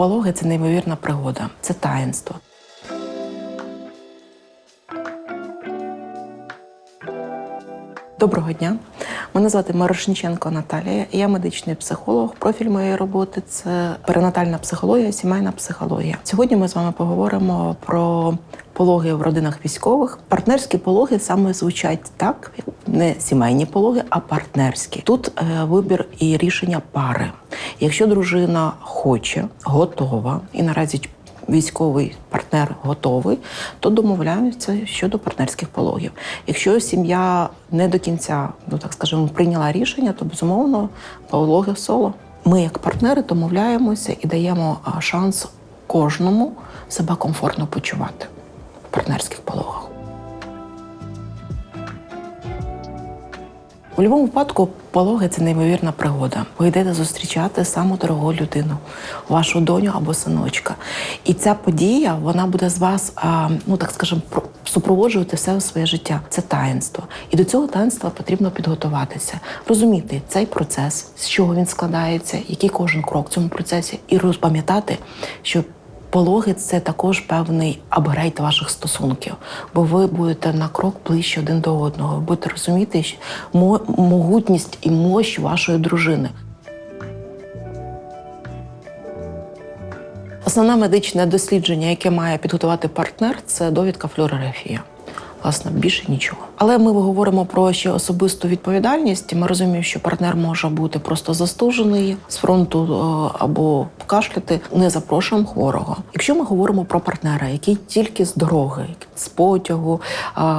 Пологи це неймовірна пригода, це таїнство. Доброго дня. Мене звати Марошніченко Наталія. Я медичний психолог. Профіль моєї роботи це перинатальна психологія, сімейна психологія. Сьогодні ми з вами поговоримо про пологи в родинах військових. Партнерські пологи саме звучать так: не сімейні пологи, а партнерські. Тут е, вибір і рішення пари. Якщо дружина хоче, готова і наразі військовий партнер готовий, то домовляємося щодо партнерських пологів. Якщо сім'я не до кінця, ну так скажемо, прийняла рішення, то безумовно пологи соло. Ми, як партнери, домовляємося і даємо шанс кожному себе комфортно почувати в партнерських пологах. У будь-якому випадку пологи це неймовірна пригода. Ви йдете зустрічати саму дорогу людину, вашу доню або синочка. І ця подія вона буде з вас, ну так скажемо, про- супроводжувати все своє життя. Це таїнство. І до цього таїнства потрібно підготуватися, розуміти цей процес, з чого він складається, який кожен крок в цьому процесі, і розпам'ятати, що Пологи це також певний апгрейд ваших стосунків, бо ви будете на крок ближче один до одного. Ви будете розуміти могутність і мощь вашої дружини. Основне медичне дослідження, яке має підготувати партнер, це довідка флюорографія. Власне, більше нічого. Але ми говоримо про ще особисту відповідальність. Ми розуміємо, що партнер може бути просто застужений з фронту е, або кашляти. Не запрошуємо хворого. Якщо ми говоримо про партнера, який тільки з дороги, з потягу,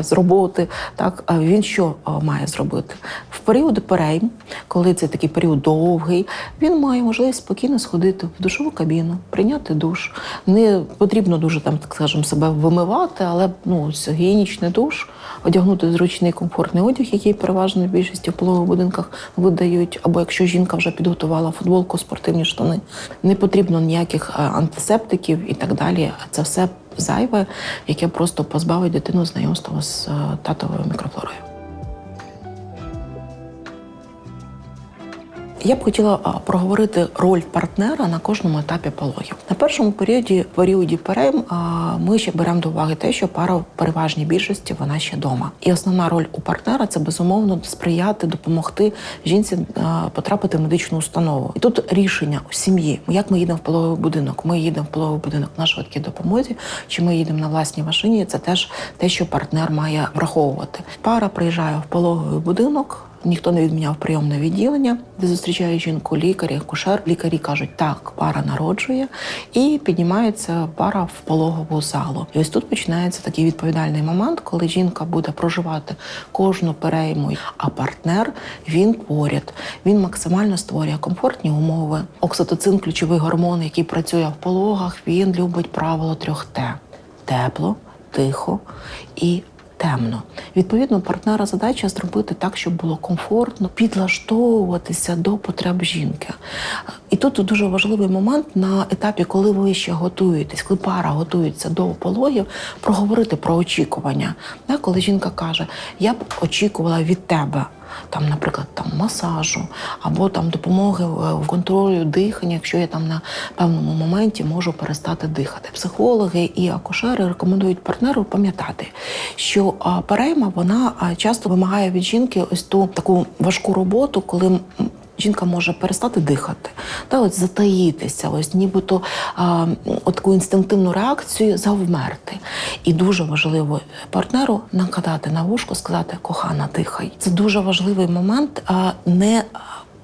з роботи, так він що має зробити в періоди перейм, коли це такий період довгий, він має можливість спокійно сходити в душову кабіну, прийняти душ. Не потрібно дуже там, так скажемо, себе вимивати, але ну гігієнічний душ, одягнути зручний комфортний одяг, який переважно в більшості в пологових будинках видають. Або якщо жінка вже підготувала футболку, спортивні штани, не потрібно ніяких е, антисептиків і так далі. Це все зайве, яке просто позбавить дитину знайомства з е, татовою мікрофлорою. Я б хотіла проговорити роль партнера на кожному етапі пологів. На першому періоді, періоді перейм, а, ми ще беремо до уваги те, що пара в переважній більшості вона ще вдома. І основна роль у партнера це безумовно сприяти, допомогти жінці потрапити в медичну установу. І тут рішення у сім'ї: як ми їдемо в пологовий будинок. Ми їдемо в пологовий будинок на швидкій допомозі, чи ми їдемо на власній машині. Це теж те, що партнер має враховувати. Пара приїжджає в пологовий будинок. Ніхто не відміняв прийомне відділення, де зустрічає жінку лікар, акушер. Лікарі кажуть, так, пара народжує, і піднімається пара в пологову залу. І ось тут починається такий відповідальний момент, коли жінка буде проживати кожну перейму, а партнер він поряд. Він максимально створює комфортні умови. Окситоцин, ключовий гормон, який працює в пологах, він любить правило трьох Т: тепло, тихо і темно. Відповідно, партнера задача зробити так, щоб було комфортно, підлаштовуватися до потреб жінки. І тут дуже важливий момент на етапі, коли ви ще готуєтесь, коли пара готується до пологів, проговорити про очікування. Коли жінка каже: Я б очікувала від тебе. Там, наприклад, там масажу або там допомоги в в контролю дихання, якщо я там на певному моменті можу перестати дихати. Психологи і акушери рекомендують партнеру пам'ятати, що перейма вона часто вимагає від жінки ось ту таку важку роботу, коли Жінка може перестати дихати, та от затаїтися, ось нібито а, от таку інстинктивну реакцію завмерти. І дуже важливо партнеру накатати на вушку, сказати кохана, дихай. Це дуже важливий момент а, не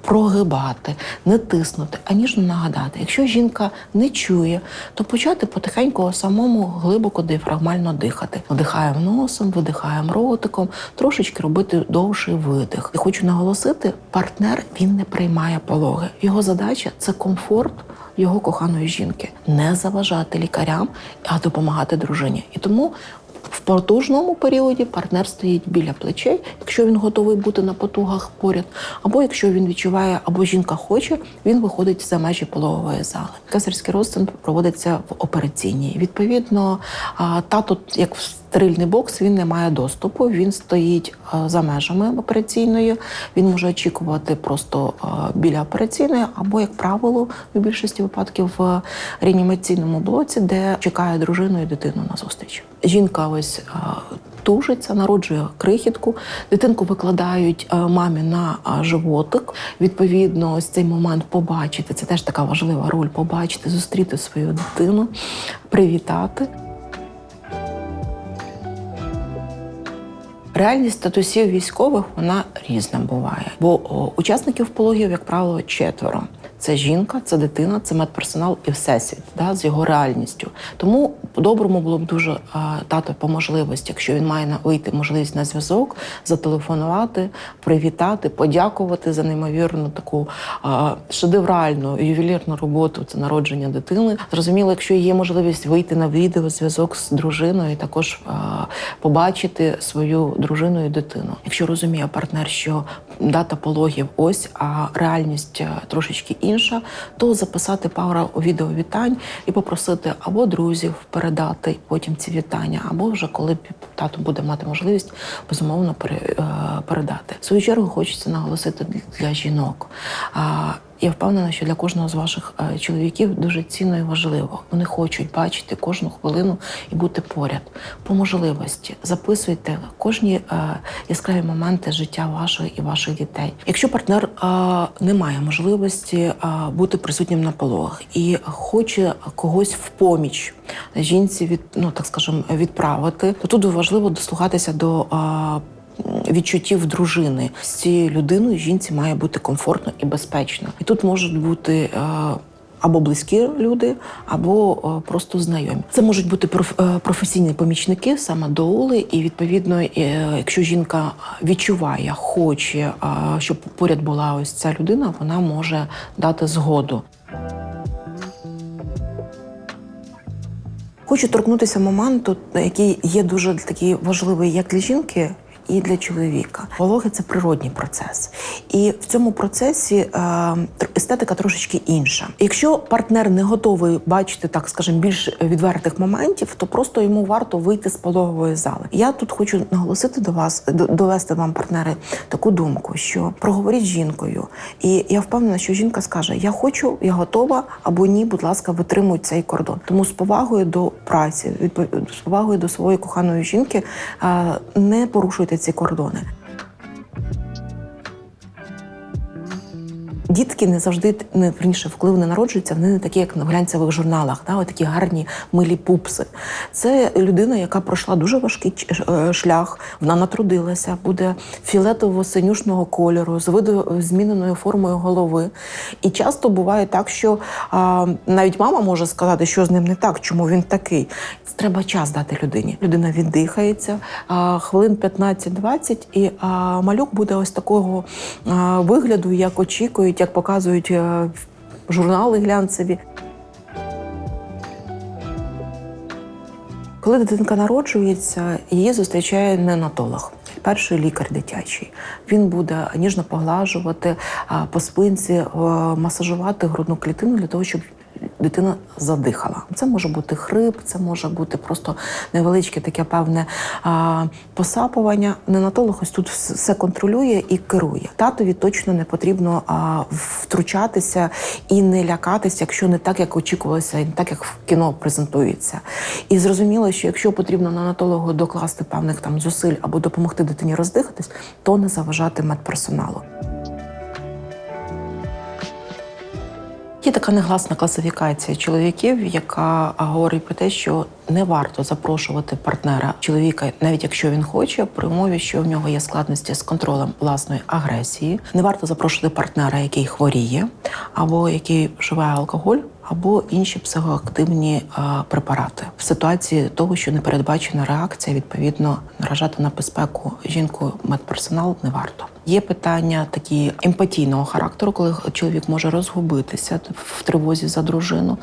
прогибати, не тиснути, а ніжно нагадати. Якщо жінка не чує, то почати потихеньку самому глибоко діафрагмально дихати. Вдихаємо носом, видихаємо ротиком, трошечки робити довший видих. І хочу наголосити, партнер він не приймає пологи. Його задача це комфорт. Його коханої жінки не заважати лікарям, а допомагати дружині. І тому в потужному періоді партнер стоїть біля плечей, якщо він готовий бути на потугах поряд, або якщо він відчуває, або жінка хоче, він виходить за межі пологової зали. Кесарський розтин проводиться в операційній. Відповідно, тато, як в стерильний бокс він не має доступу. Він стоїть е, за межами операційної. Він може очікувати просто е, біля операційної, або, як правило, в більшості випадків в реанімаційному блоці, де чекає дружину і дитину на зустріч. Жінка ось е, тужиться, народжує крихітку. Дитинку викладають мамі на животик. Відповідно, ось цей момент побачити. Це теж така важлива роль побачити, зустріти свою дитину, привітати. Реальність статусів військових вона різна буває, бо учасників пологів, як правило, четверо. Це жінка, це дитина, це медперсонал і всесвіт да, з його реальністю. Тому по-доброму було б дуже а, тато по можливості, якщо він має на вийти можливість на зв'язок, зателефонувати, привітати, подякувати за неймовірну таку а, шедевральну ювелірну роботу. Це народження дитини. Зрозуміло, якщо є можливість вийти на відеозв'язок з дружиною, і також а, побачити свою дружину і дитину. Якщо розуміє партнер, що дата пологів ось, а реальність е, трошечки інша, то записати пару відеовітань і попросити або друзів передати потім ці вітання, або вже коли тато буде мати можливість безумовно е, передати. В свою чергу хочеться наголосити для жінок. Я впевнена, що для кожного з ваших е, чоловіків дуже цінно і важливо. Вони хочуть бачити кожну хвилину і бути поряд. По можливості записуйте кожні е, яскраві моменти життя вашої і ваших дітей. Якщо партнер е, не має можливості бути присутнім на пологах і хоче когось в поміч жінці від ну так скажемо відправити, то тут важливо дослухатися до. Відчуттів дружини з цією людиною жінці має бути комфортно і безпечно. І тут можуть бути. е, Або близькі люди, або е, просто знайомі. Це можуть бути е, професійні помічники, саме доули, і відповідно, якщо жінка відчуває, хоче, щоб поряд була ось ця людина, вона може дати згоду. Хочу торкнутися моменту, який є дуже такий важливий як для жінки. І для чоловіка пологи це природній процес, і в цьому процесі е, естетика трошечки інша. Якщо партнер не готовий бачити, так скажем, більш відвертих моментів, то просто йому варто вийти з пологової зали. Я тут хочу наголосити до вас, довести вам, партнери, таку думку, що проговоріть з жінкою, і я впевнена, що жінка скаже: Я хочу, я готова, або ні, будь ласка, витримуй цей кордон. Тому з повагою до праці, з повагою до своєї коханої жінки, е, не порушуйте ці кордони. Дітки не завжди не верніше, коли вони народжуються, вони не такі, як в глянцевих журналах, да, такі гарні милі пупси. Це людина, яка пройшла дуже важкий е, шлях. Вона натрудилася, буде фіолетово-синюшного кольору, з виду зміненою формою голови. І часто буває так, що а, навіть мама може сказати, що з ним не так, чому він такий. Треба час дати людині. Людина віддихається, а, хвилин 15-20, і а, малюк буде ось такого а, вигляду, як очікують, показують е, журнали глянцеві. Коли дитинка народжується, її зустрічає неонатолог. Перший лікар дитячий. Він буде ніжно поглажувати по спинці, е, масажувати грудну клітину для того, щоб дитина задихала. Це може бути хрип, це може бути просто невеличке таке певне а, посапування. Неонатолог ось тут все контролює і керує. Татові точно не потрібно а, втручатися і не лякатися, якщо не так, як очікувалося, і не так, як в кіно презентується. І зрозуміло, що якщо потрібно неонатологу докласти певних там зусиль або допомогти дитині роздихатись, то не заважати медперсоналу. Є така негласна класифікація чоловіків, яка говорить про те, що не варто запрошувати партнера чоловіка, навіть якщо він хоче, при умові, що в нього є складності з контролем власної агресії. Не варто запрошувати партнера, який хворіє, або який вживає алкоголь. Або інші психоактивні а, препарати в ситуації того, що непередбачена реакція, відповідно наражати на безпеку жінку медперсонал не варто. Є питання такі емпатійного характеру, коли чоловік може розгубитися в тривозі за дружину.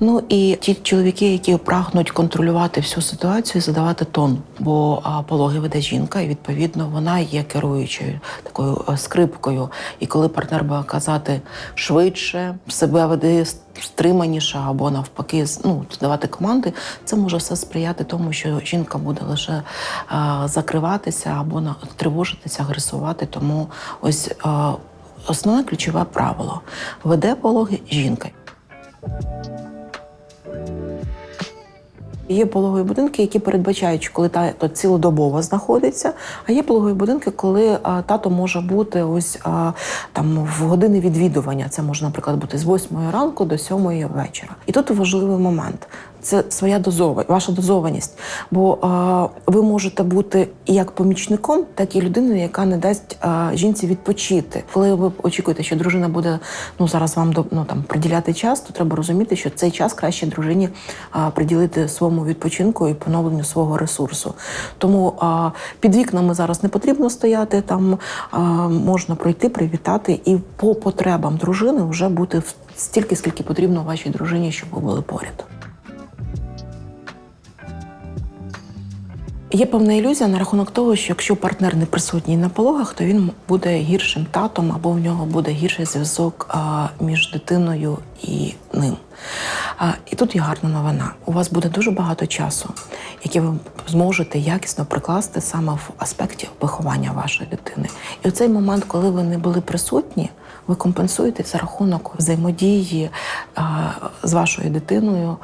Ну і ті чоловіки, які прагнуть контролювати всю ситуацію, задавати тон, бо пологи веде жінка, і відповідно вона є керуючою такою е, скрипкою. І коли партнер буде казати швидше, себе веде стриманіше або навпаки, ну, давати команди, це може все сприяти тому, що жінка буде лише закриватися або тривожитися, агресувати. Тому ось а, основне ключове правило веде пологи жінка. Є пологові будинки, які передбачають, коли тато цілодобово знаходиться, а є пологові будинки, коли а, тато може бути ось а, там в години відвідування. Це може, наприклад, бути з 8 ранку до 7 вечора. І тут важливий момент. Це своя дозова, ваша дозованість. Бо а, ви можете бути як помічником, так і людиною, яка не дасть а, жінці відпочити. Коли ви очікуєте, що дружина буде ну зараз вам до ну там приділяти час, то треба розуміти, що цей час краще дружині а, приділити своєму відпочинку і поновленню свого ресурсу. Тому а, під вікнами зараз не потрібно стояти. Там а, можна пройти, привітати і по потребам дружини вже бути в- стільки, скільки потрібно вашій дружині, щоб ви були поряд. Є певна ілюзія на рахунок того, що якщо партнер не присутній на пологах, то він буде гіршим татом або в нього буде гірший зв'язок між дитиною і ним. І тут є гарна новина. У вас буде дуже багато часу, який ви зможете якісно прикласти саме в аспекті виховання вашої дитини. І оцей момент, коли ви не були присутні, ви компенсуєте за рахунок взаємодії з вашою дитиною,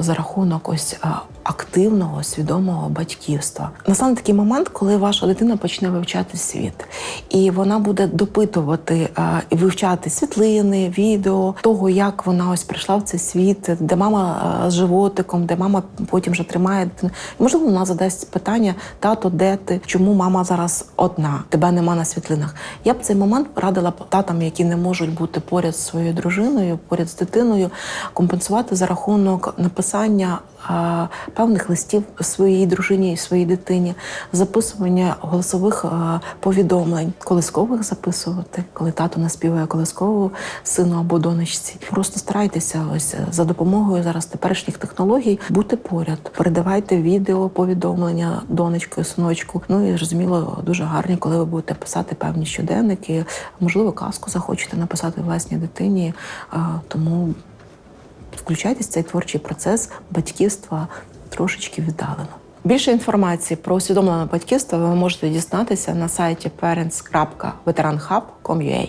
за рахунок ось активного, свідомого батьківства. Настане такий момент, коли ваша дитина почне вивчати світ, і вона буде допитувати і вивчати світлини, відео того, як вона ось прийшла в цей світ, де мама з животиком, де мама потім вже тримає дитину. Можливо, вона задасть питання: тато, де ти? Чому мама зараз одна? Тебе нема на світлинах. Я б цей момент радила татам, які не можуть бути поряд з своєю дружиною, поряд з дитиною, компенсувати за рахунок написання певних листів своїй дружині і своїй дитині, записування голосових повідомлень, колискових записувати, коли тато наспіває колискову сину або донечці. Просто старайтеся ось за допомогою зараз теперішніх технологій бути поряд. Передавайте відео, повідомлення донечкою, синочку. Ну і зрозуміло, дуже гарні, коли ви будете писати певні щоденники. Можливо, казку захочете написати власній дитині. Тому включайтесь в цей творчий процес батьківства трошечки віддалено. Більше інформації про усвідомлене батьківство ви можете дізнатися на сайті parents.veteranhub.com.ua.